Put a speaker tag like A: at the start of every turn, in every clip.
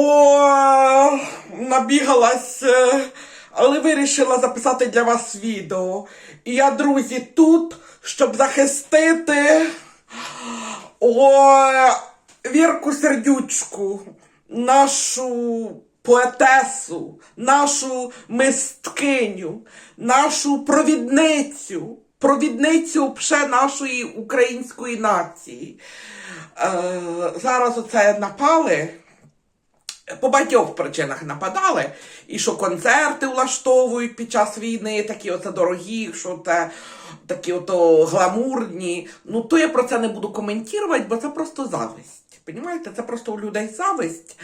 A: О, набігалась, е, але вирішила записати для вас відео. І я, друзі, тут, щоб захистити о, Вірку Сердючку, нашу поетесу, нашу мисткиню, нашу провідницю, провідницю пше нашої української нації. Е, зараз оце напали. По багатьох причинах нападали, і що концерти влаштовують під час війни, такі оце дорогі, що те, такі ото гламурні. Ну, то я про це не буду коментувати, бо це просто зависть. Понімаєте, це просто у людей зависть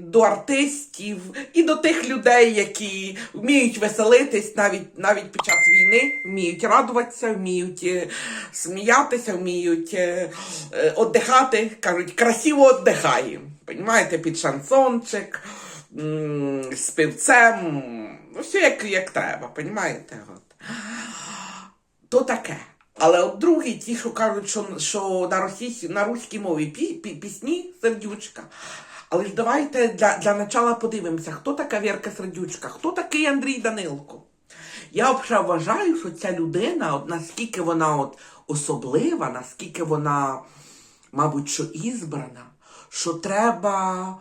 A: до артистів і до тих людей, які вміють веселитись навіть навіть під час війни, вміють радуватися, вміють е, сміятися, вміють е, е, отдихати. Кажуть, красиво віддихаємо. Понімаєте, під шансончик, з півцем, ну все як, як треба, понімаєте? От то таке. Але от другі, ті, що кажуть, що, що на російській, на руській мові пі, пі, пісні сердючка. Але ж давайте для, для начала подивимося, хто така Вірка Сердючка, хто такий Андрій Данилко. Я взагалі вважаю, що ця людина, от наскільки вона от особлива, наскільки вона, мабуть, що ізбрана, що треба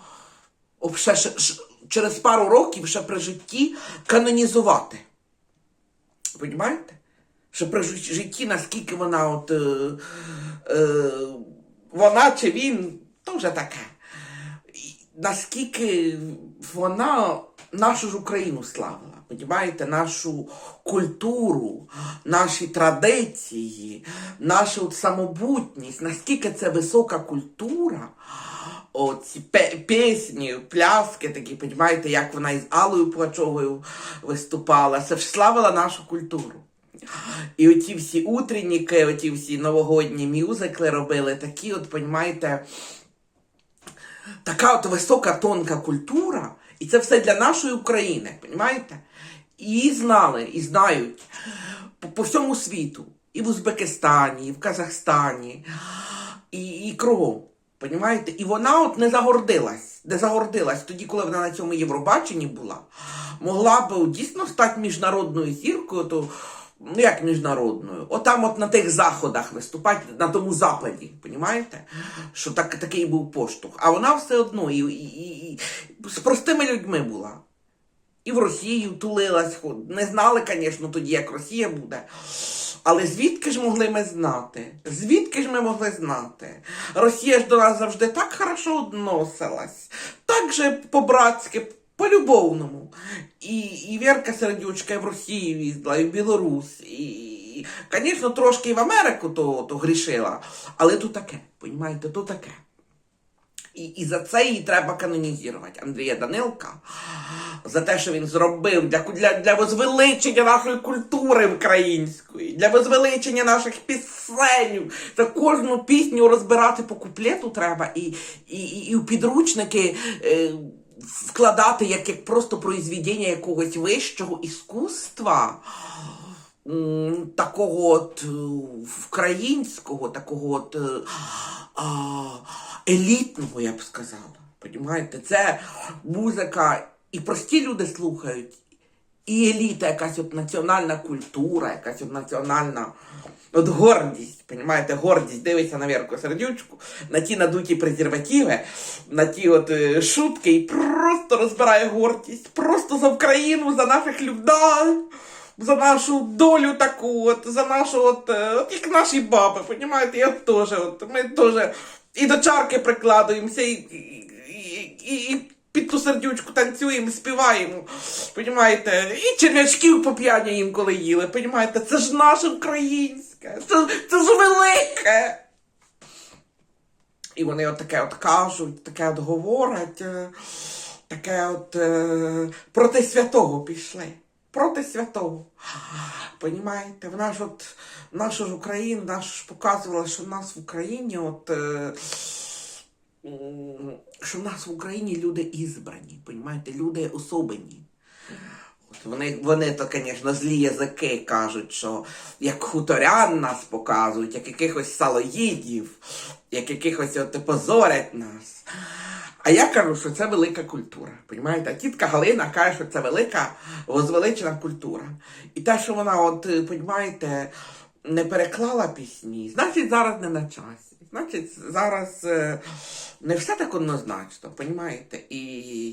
A: ш- через пару років ще при житті канонізувати. Понімаєте? Що при житті, наскільки вона от. Е, е, вона чи він, то вже таке. Наскільки вона нашу ж Україну славила, понімаєте, нашу культуру, наші традиції, нашу самобутність, наскільки це висока культура, оці пісні, пляски такі, понімаєте, як вона із Аллою Плачовою виступала, це ж славила нашу культуру. І оті всі утренніки, оті всі новогодні мюзикли робили, такі, от, понімаєте, така от висока тонка культура, і це все для нашої України, понімаєте? І знали, і знають по, по всьому світу. І в Узбекистані, і в Казахстані, і, і кругом. Понімаєте? І вона от не загордилась, не загордилась тоді, коли вона на цьому Євробаченні була. Могла б дійсно стати міжнародною зіркою, то ну як міжнародною, отам от на тих заходах виступати, на тому западі, понімаєте? Що так, такий був поштовх. А вона все одно і, і, і, з простими людьми була. І в Росію тулилась, не знали, звісно, тоді, як Росія буде. Але звідки ж могли ми знати? Звідки ж ми могли знати? Росія ж до нас завжди так хорошо відносилась, так же по-братськи, по-любовному. І, і Вірка Сердючка і в Росію їздила, і в Білорусь, і, звісно, трошки і в Америку то, то грішила. Але то таке, понімаєте, то таке. І, і за це її треба канонізувати Андрія Данилка, за те, що він зробив для, для, для возвеличення нашої культури української, для возвеличення наших пісень. За кожну пісню розбирати по куплету треба і, і, і, і в підручники е, вкладати як, як просто произведення якогось вищого іскусства такого от е, українського, такого от е, елітного, я б сказала. Понімаєте? Це музика, і прості люди слухають, і еліта, якась от національна культура, якась от національна от гордість, понімаєте, гордість. Дивиться на Вірку Сердючку, на ті надуті презервативи, на ті от е, шутки, і просто розбирає гордість, просто за Україну, за наших людей, за нашу долю таку, от, за нашу, от, е, от як наші баби, понімаєте, я теж, от, ми теж і до чарки прикладуємося, і, і, і, і, сердючку танцюємо, співаємо, понімаєте, і черв'ячків по п'яні інколи їли, понімаєте, це ж наше українське, це, це ж велике. І вони от таке от кажуть, таке от говорять, е, таке от е, проти святого пішли. Проти святого. Понімаєте, вона ж от наша ж Україна, наша ж показувала, що в нас в Україні от. Е, що в нас в Україні люди ізбрані, понімаєте, люди особені. Вони, вони то, звісно, злі язики кажуть, що як хуторян нас показують, як якихось салоїдів, як якихось от позорять нас. А я кажу, що це велика культура. Понімаєте? А тітка Галина каже, що це велика возвеличена культура. І те, що вона, от, е, понімаєте, не переклала пісні, значить зараз не на часі. Значить, зараз е, не все так однозначно, понімаєте? І,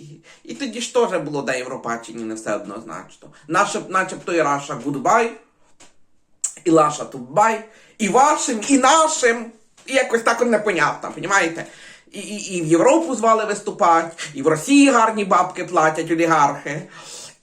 A: і тоді ж теж було на Європаченні не все однозначно. Наше, начебто і Раша Гудбай, і Лаша Тубай, і вашим, і нашим. І якось так непонятно, понімаєте? І, і, і в Європу звали виступати, і в Росії гарні бабки платять олігархи,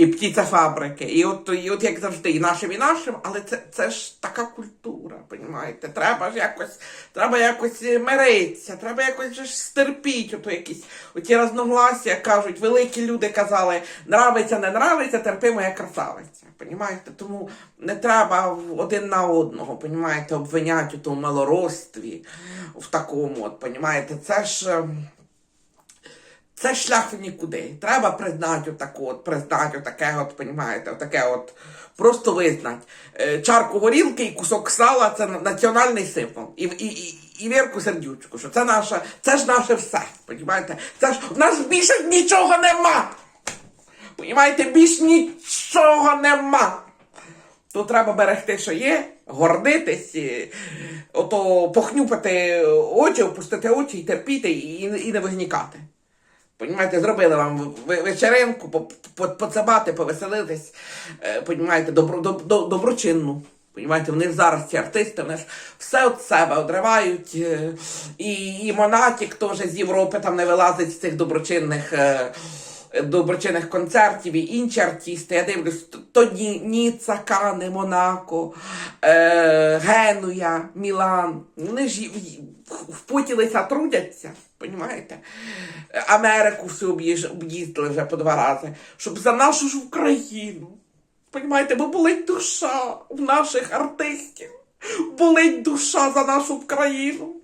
A: і птіцефабрики. І от, і от як завжди, і нашим, і нашим, але це, це ж така культура, понімаєте? Треба ж якось, треба якось е, миритися, треба якось ж стерпіть, ото якісь оті разногласія кажуть, великі люди казали, нравиться, не нравиться, терпи моя красавиця. Понімаєте? Тому не треба один на одного, понімаєте, обвиняти у тому малоростві, в такому, от, понімаєте, це ж. Це шлях в нікуди. Треба признати отаку, от, признати отаке, от, понімаєте, отаке от, просто визнати. Е, чарку горілки і кусок сала це національний символ. І, і, і, і вірку сердючку, що це наше, це ж наше все. Понімаєте? Це ж в нас більше нічого нема. Понімаєте, більш нічого нема. То треба берегти, що є, гордитись, і, ото похнюпати очі, опустити очі і терпіти, і, і не вигнікати. Понімаєте, зробили вам ве- вечеринку, по- по- повеселитись, е, понімаєте, добро, добро, доб- доброчинну. Понімаєте, вони зараз ці артисти, вони ж все від себе одривають. е, І, і Монатік теж з Європи там не вилазить з цих доброчинних. Доброчинних концертів і інші артисти. Я дивлюсь, то- то Ні- Ніцца, Кани, Монако, е, Генуя, Мілан. Вони ж впутілися, трудяться, понімаєте? Америку всю об'їздили вже по два рази, щоб за нашу ж Україну. Понімаєте, бо болить душа в наших артистів. Болить душа за нашу Україну.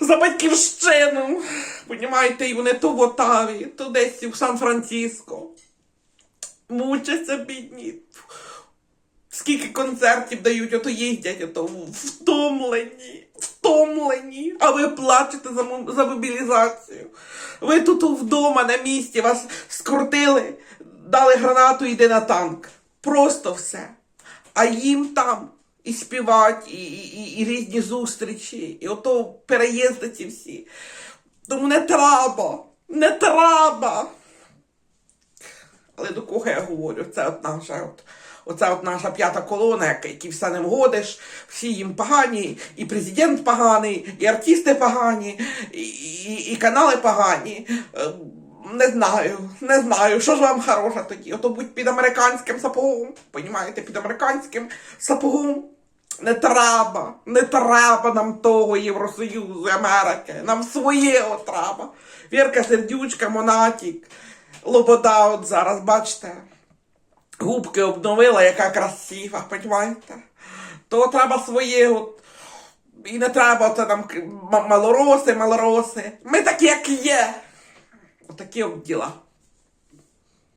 A: За батьківщину. Понімаєте, і вони то в Отаві, то десь у Сан-Франциско. Мучаться бідні. Скільки концертів дають, ото їздять, ото втомлені, втомлені, а ви плачете за, за мобілізацію. Ви тут вдома на місці, вас скрутили, дали гранату, йди на танк. Просто все. А їм там і співати, і, і, і, різні зустрічі, і ото переїзди ці всі. Тому не треба, не треба. Але до кого я говорю? Це от наша, от, оце от наша п'ята колона, які все не вгодиш, всі їм погані, і президент поганий, і артисти погані, і, і, і канали погані. Е, Не знаю, не знаю, що ж вам хороше тоді. Ото будь під американським сапогом, понімаєте, під американським сапогом. Не треба, не треба нам того Євросоюзу, Америки. Нам своє треба. Вірка Сердючка, Монатік, Лобода, от зараз, бачите, губки обновила, яка красива, понімаєте? То треба своє. І не треба це нам малороси, малороси. Ми такі, як є. Отакі от діла.